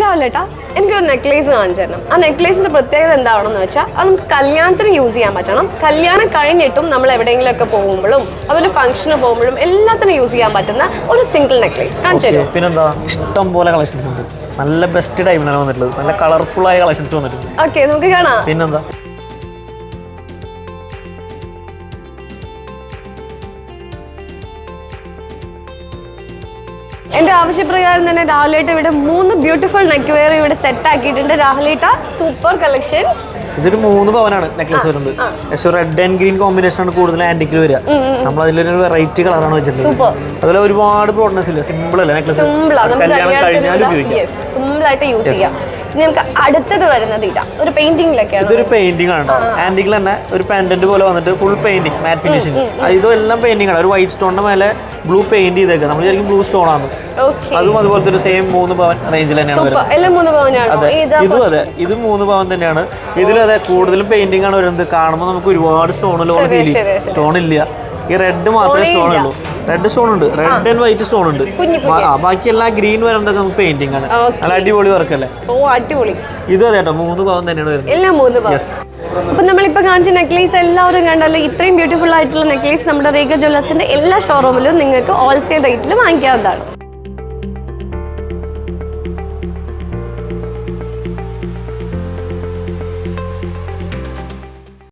രാവിലേട്ടാ എനിക്കൊരു നെക്ലേസ് കാണിച്ചു തരണം. ആ നെക്ലേസിന്റെ പ്രത്യേകത എന്താണെന്ന് വെച്ചാൽ അത് നമുക്ക് കല്യാണത്തിന് യൂസ് ചെയ്യാൻ പറ്റണം. കല്യാണം കഴിഞ്ഞിട്ടും നമ്മൾ എവിടെയെങ്കിലും ഒക്കെ പോകുമ്പോഴും അതൊരു ഫംഗ്ഷന് പോകുമ്പോഴും എല്ലാത്തിനും യൂസ് ചെയ്യാൻ പറ്റുന്ന ഒരു സിംഗിൾ നെക്ലേസ് കാണിച്ചു തരും പിന്നെന്താ? ഇഷ്ടം പോലെ കളക്ഷൻസ് ഉണ്ട്. നല്ല ബെസ്റ്റ് ടൈമിലാണ് വന്നിട്ടുള്ളത്. നല്ല കളർഫുൾ ആയ കളക്ഷൻസ് വന്നിട്ടുണ്ട്. ഓക്കെ നമുക്ക് കാണാം. പിന്നെന്താ? എന്റെ ആവശ്യപ്രകാരം തന്നെ രാഹുലേട്ട ഇവിടെ മൂന്ന് ബ്യൂട്ടിഫുൾ നെക്ക് വെയർ ഇവിടെ സെറ്റ് ആക്കിയിട്ടുണ്ട്. രാഹുലേട്ട സൂപ്പർ കളക്ഷൻസ് ഇതൊരു മൂന്ന് പവനാണ് നെക്ലസ് വരുന്നത്. പക്ഷേ റെഡ് ആൻഡ് ഗ്രീൻ കോമ്പിനേഷൻ ആണ് കൂടുതൽ ആന്റിക്കിൽ വരിക. നമ്മൾ അതിലൊരു വെറൈറ്റി കളറാണ് വെച്ചിട്ടുള്ളത്. അതുപോലെ ഒരുപാട് ബ്രോഡ്നെസ് ഇല്ല. സിമ്പിൾ അല്ല നെക്ലസ് സിമ്പിൾ ആയിട്ട് യൂസ് ചെയ്യാം. നമുക്ക് അടുത്തത് വരുന്നത് ഇതാ. ഒരു പെയിന്റിംഗിലൊക്കെയാണ് ഇതൊരു പെയിന്റിംഗ് ആണ് ആന്റിക്കിൽ തന്നെ ഒരു പെൻഡന്റ് പോലെ വന്നിട്ട് ഫുൾ പെയിന്റിംഗ് മാറ്റ് ഫിനിഷിംഗ് ഇതെല്ലാം എല്ലാം പെയിന്റിംഗ് ആണ്. ഒരു വൈറ്റ് സ്റ്റോണിന്റെ മേലെ ബ്ലൂ പെയിന്റ് ചെയ്തേക്കുക നമ്മൾ ശരിക്കും ബ്ലൂ സ്റ്റോൺ ആണ്. അതും അതുപോലത്തെ ഒരു സെയിം മൂന്ന് പവൻ റേഞ്ചിൽ തന്നെയാണ് ഇതാ അതെ. ഇത് മൂന്ന് പവൻ തന്നെയാണ്. ഇതിലും അതെ കൂടുതലും പെയിന്റിംഗ് ആണ് വരുന്നത്. കാണുമ്പോൾ നമുക്ക് ഒരുപാട് സ്റ്റോൺ ഫീൽ. സ്റ്റോൺ ഇല്ല. ഈ റെഡ് മാത്രമേ സ്റ്റോൺ. ഉള്ളൂ. റെഡ് സ്റ്റോൺ ഉണ്ട്. റെഡ് ആൻഡ് വൈറ്റ് സ്റ്റോൺ ഉണ്ട്. ബാക്കി എല്ലാ ഗ്രീൻ വരുന്നതൊക്കെ നമുക്ക് പെയിന്റിംഗ് ആണ്. നല്ല അടിപൊളി വർക്കല്ലേ ഓ അടിപൊളി. ഇതും അതെ കേട്ടോ മൂന്ന് ഭാഗം തന്നെയാണ് വരുന്നത്. എല്ലാം മൂന്ന് ഭാഗം. അപ്പൊ നമ്മളിപ്പോ കാണിച്ച നെക്ലേസ് എല്ലാവരും കണ്ടല്ലോ ഇത്രയും ബ്യൂട്ടിഫുൾ ആയിട്ടുള്ള നെക്ലേസ് നമ്മുടെ റീഗ ജ്വല്ലേഴ്സിന്റെ എല്ലാ ഷോറൂമിലും നിങ്ങൾക്ക് ഹോൾസെയിൽ റേറ്റിൽ വാങ്ങിക്കാവുന്നതാണ്.